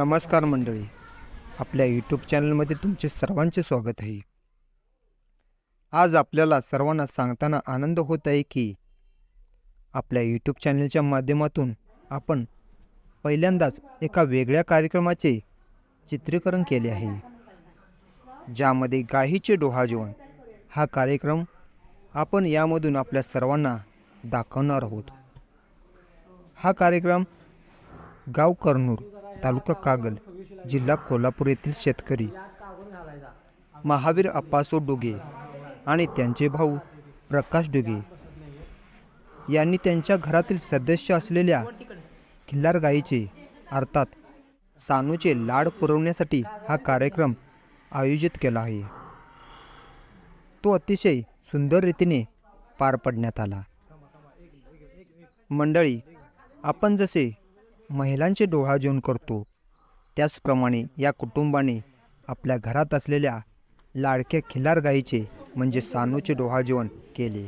नमस्कार मंडळी. आपल्या यूट्यूब चॅनलमध्ये तुमचे सर्वांचे स्वागत आहे. आज आपल्याला सर्वांना सांगताना आनंद होत आहे की आपल्या यूट्यूब चॅनलच्या माध्यमातून आपण पहिल्यांदाच एका वेगळ्या कार्यक्रमाचे चित्रीकरण केले आहे. ज्यामध्ये गाईचे डोहाजेवण हा कार्यक्रम आपण यामधून आपल्या सर्वांना दाखवणार आहोत. हा कार्यक्रम गाव करनूर तालुका कागल जिल्हा कोल्हापूर येथील शेतकरी. महावीर अप्पासो डुगे आणि त्यांचे भाऊ प्रकाश डुगे. यांनी त्यांच्या घरातील सदस्य असलेल्या खिल्लार गाईचे अर्थात सानूचे लाड पुरवण्यासाठी हा कार्यक्रम आयोजित केला आहे. तो अतिशय सुंदर रीतीने पार पडण्यात आला. मंडळी आपण जसे महिलांचे डोहाजेवण करतो. त्याचप्रमाणे या कुटुंबाने आपल्या घरात असलेल्या लाडक्या खिलार गाईचे म्हणजे सानूचे डोहाजेवण केले.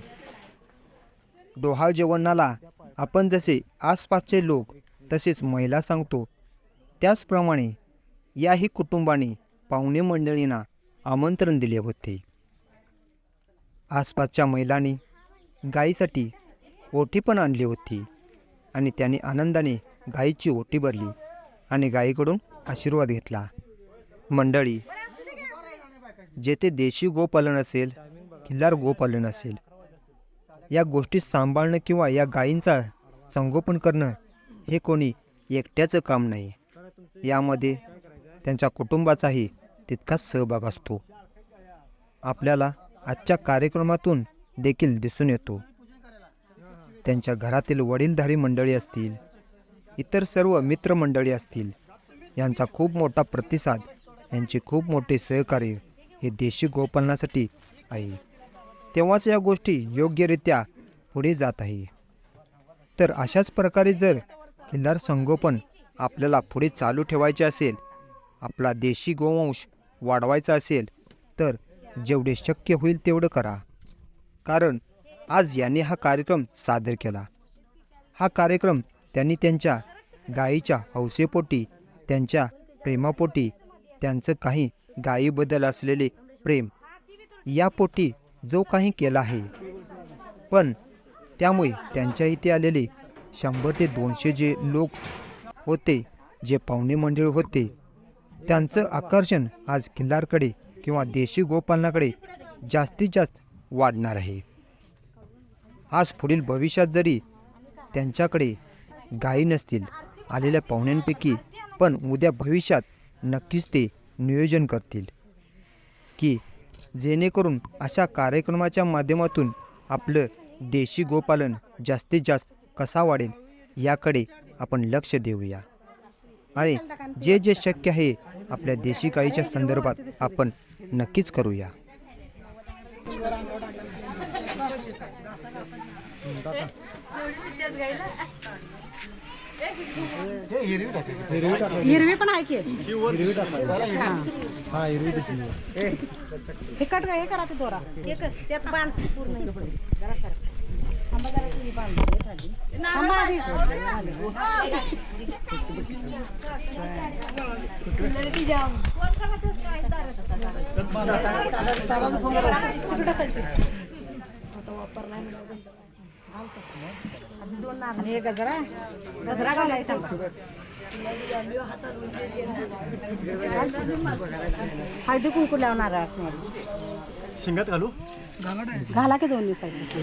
डोहाजेवणाला आपण जसे आसपासचे लोक तसेच महिला सांगतो. त्याचप्रमाणे याही कुटुंबाने पाहुणे मंडळींना आमंत्रण दिले होते. आसपासच्या महिलांनी गाईसाठी ओठी पण आणली होती आणि त्याने आनंदाने गायीची ओटी भरली आणि गायीकडून आशीर्वाद घेतला. मंडळी जेथे देशी गोपालन असेल किल्लार गोपालन असेल या गोष्टी सांभाळणं किंवा या गायींचा संगोपन करणं हे कोणी एकट्याचं काम नाही. यामध्ये त्यांच्या कुटुंबाचाही तितकाच सहभाग असतो. आपल्याला आजच्या कार्यक्रमातून देखील दिसून येतो. त्यांच्या घरातील वडीलधारी मंडळी असतील इतर सर्व मित्रमंडळी असतील. यांचा खूप मोठा प्रतिसाद यांचे खूप मोठे सहकार्य हे देशी गोपालनासाठी आहे. तेव्हाच या गोष्टी योग्यरित्या पुढे जात आहे. तर अशाच प्रकारे जर किल्लार संगोपन आपल्याला पुढे चालू ठेवायचे असेल आपला देशी गोवंश वाढवायचा असेल तर जेवढे शक्य होईल तेवढं करा. कारण आज यांनी हा कार्यक्रम सादर केला. हा कार्यक्रम त्यांनी त्यांच्या गायीच्या हौसेपोटी त्यांच्या प्रेमापोटी त्यांचं काही गायीबद्दल असलेले प्रेम यापोटी जो काही केला आहे. पण त्यामुळे त्यांच्या इथे आलेले शंभर ते दोनशे जे लोक होते जे पाहुणे मंडळ होते त्यांचं आकर्षण आज किल्लारकडे किंवा देशी गोपालनाकडे जास्तीत जास्त वाढणार आहे. आज पुढील भविष्यात जरी त्यांच्याकडे गायी नसतील आलेल्या पाहुण्यांपैकी पण उद्या भविष्यात नक्कीच ते नियोजन करतील. की जेणेकरून अशा कार्यक्रमाच्या माध्यमातून आपलं देशी गोपालन जास्तीत जास्त कसा वाढेल याकडे आपण लक्ष देऊया. आणि जे जे शक्य आहे आपल्या देशी गायीच्या संदर्भात आपण नक्कीच करूया. हिरवी पण आहे की हे कट हे करा ते दोरा त्यात बांध पूर्ण थांबा आधी. आणि गजरा. गजरा घालायचा. हळदी कुंकू लावणार आहे शिंगात घालू? घाला की दोन्ही पाहिजे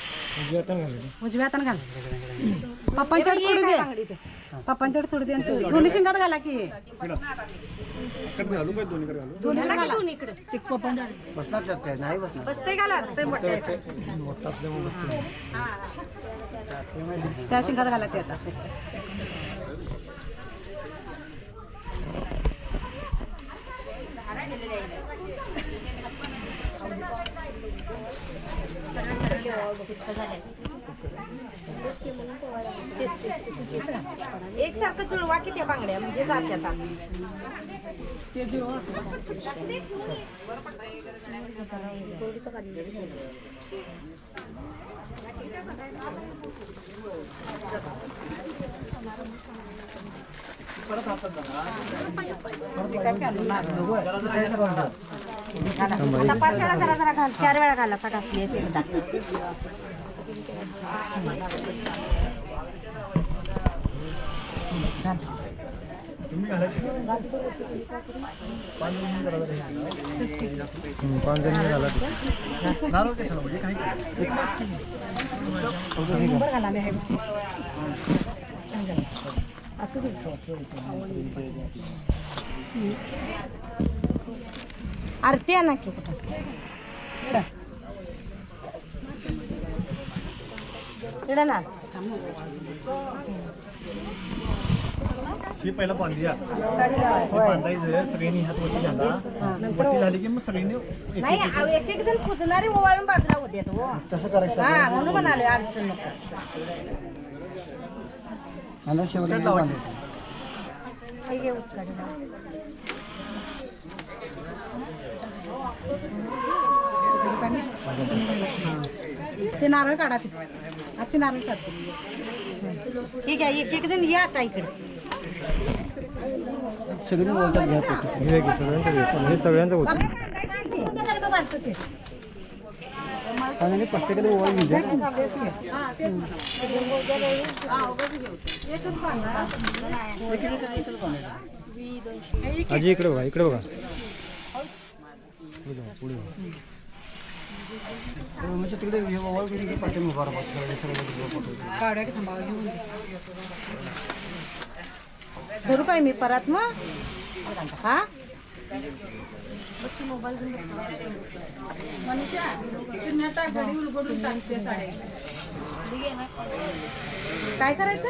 उजव्या हातानं घाल. पप्पांच्याकडे थोडी दे. पप्पांच्याकडे थोडी दे आणि तू- दोन्ही शिंगात घाला की. घालू. बसते घाला. ते मोठे त्या शिंगात घाला ते आता. एकसारखं जुळवा की त्या बांगड्या म्हणजे जात्यात आता. आता पाच वेळा जरा जरा घाल चार वेळा घाला आता घातली अशी एकदा पाच जण झाला नारळ कशाला म्हणजे आरती आणा की कुठं? इकडं. ना. ही पहिला बांधूया हे बांधायचं सगळ्यांनी हात वरती घाला. वरती झाली की मग सगळ्यांनी एक- नाही अहो, एक एक जण पुजणारी ओवाळून बाजूला होते तो. तसं करायचं हा म्हणून म्हणाले अडचण नको. आणि शेवटी बांधायचं. हे घे उसकाडी लाव. ते नारळ काढा ते. आता ते नारळ काढते. ठीक आहे एक एक जण या आता इकडे. सगळी बोलतात घ्या हे सगळ्यांचं घे. हे सगळ्यांचं होतं आणि प्रत्येकाला ओवाळ घेऊ द्या आजी इकडे बघा इकडे बघा. म्हणजे तिकडे. काढ्या की थांबा घेऊन धरू काय मी परत मग हा काय करायचं?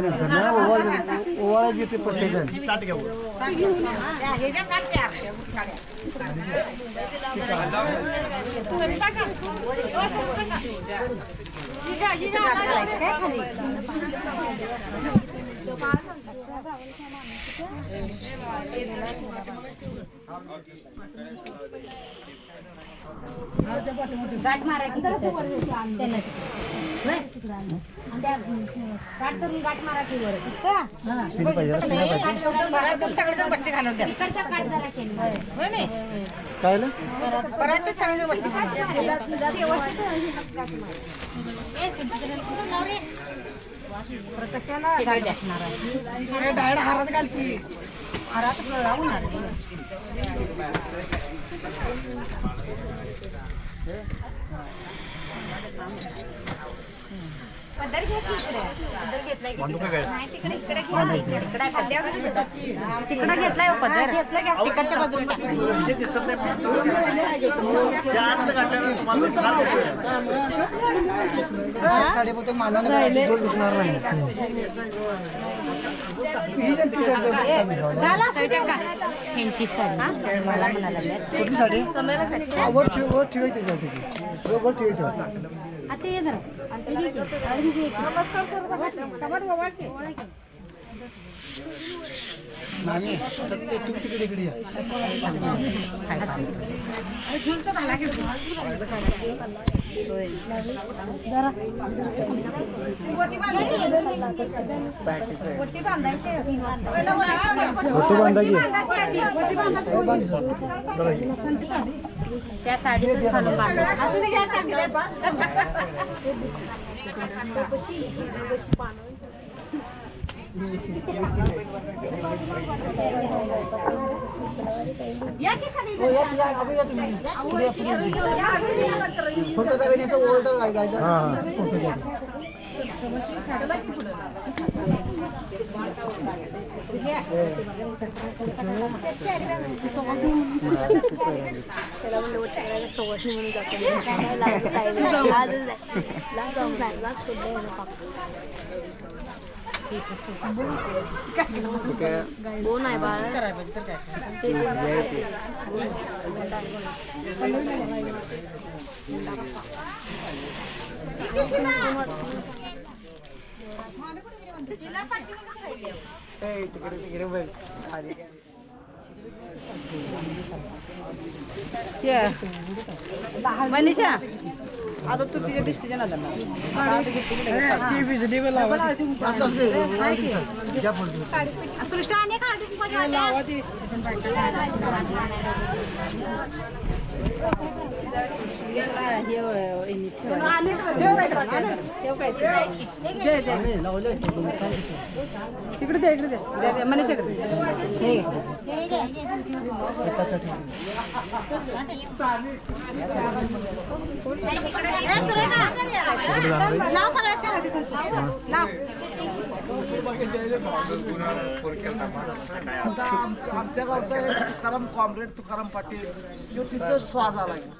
नंतर ना ओवाळ ओवाळ घेते प्रत्येक जण साठ घ्या गाठ मारा की त्यांना होय? आणि त्या, अं, गाठ करून गाठ मारा की वर का? तीन पाहिजे ना, तीन पाहिजे सगळेजण बट्टी घालून द्या इकडच्या गाठ जरा केली. होय नाही काय आलं? परत सगळेजण बट्टी घालून द्या बरं, कशाला गाठ घातणार आहे? अरे डायरेक्ट हारात घालती हारात लावून आली. पदर घ्या. पदर घेतलाय तिकडे? तिकडे, इकडे घ्या. इकडे, तिकडे. तिकडे घेतलाय हो पदर. घेतलं घ्या तिकडच्या बाजूला. हे दिसत नाही. मला लागल्यात. कुठली साडी वर ठेव वर ठेवायची जाऊ तिथे. वर ठेवायचं आता ये जरा. आता ये की. साडी घे की. कमर ओवाळ की. नानी तर ते तू तिकडे मनीषा. आता तू तुझ्या सृष्टी आणि खालती कुंकवाची वाटी इकडे दे इकडे दे आमच्या गावचा तुकाराम कॉम्रेड तुकाराम पाटील जो तिथं स्वाद आला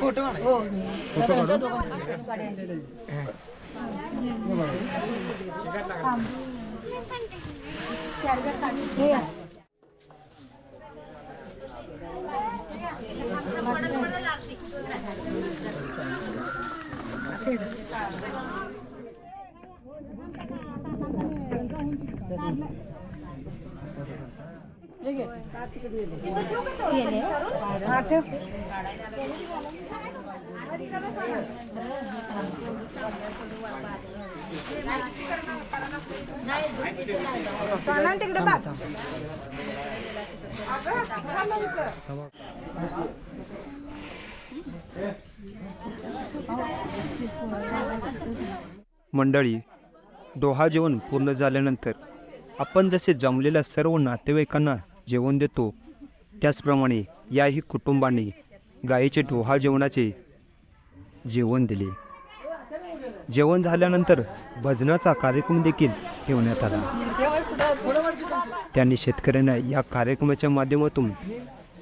फोटो तुम्ही करा तुमचं काम करा. माई वटे घेऊन. तिकडे मंडळी डोहा जेवण पूर्ण झाल्यानंतर आपण जसे जमलेल्या सर्व नातेवाईकांना जेवण देतो. त्याचप्रमाणे याही कुटुंबाने गायीचे डोहा जेवणाचे जेवण दिले. जेवण झाल्यानंतर भजनाचा कार्यक्रम देखील ठेवण्यात आला. त्यांनी शेतकऱ्यांना या कार्यक्रमाच्या माध्यमातून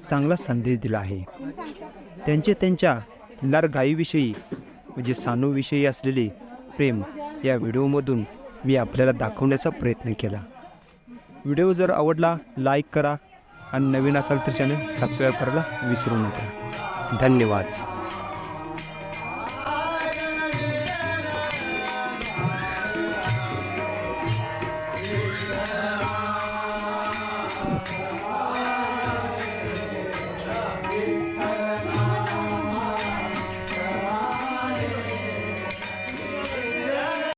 चांगला संदेश दिला आहे. त्यांचे त्यांच्या लार गायीविषयी म्हणजे सानूविषयी असलेले प्रेम या व्हिडिओमधून मी आपल्याला दाखवण्याचा प्रयत्न केला. व्हिडिओ जर आवडला लाईक करा. आणि नवीन असाल तर चॅनल सबस्क्राईब करायला विसरू नका. धन्यवाद.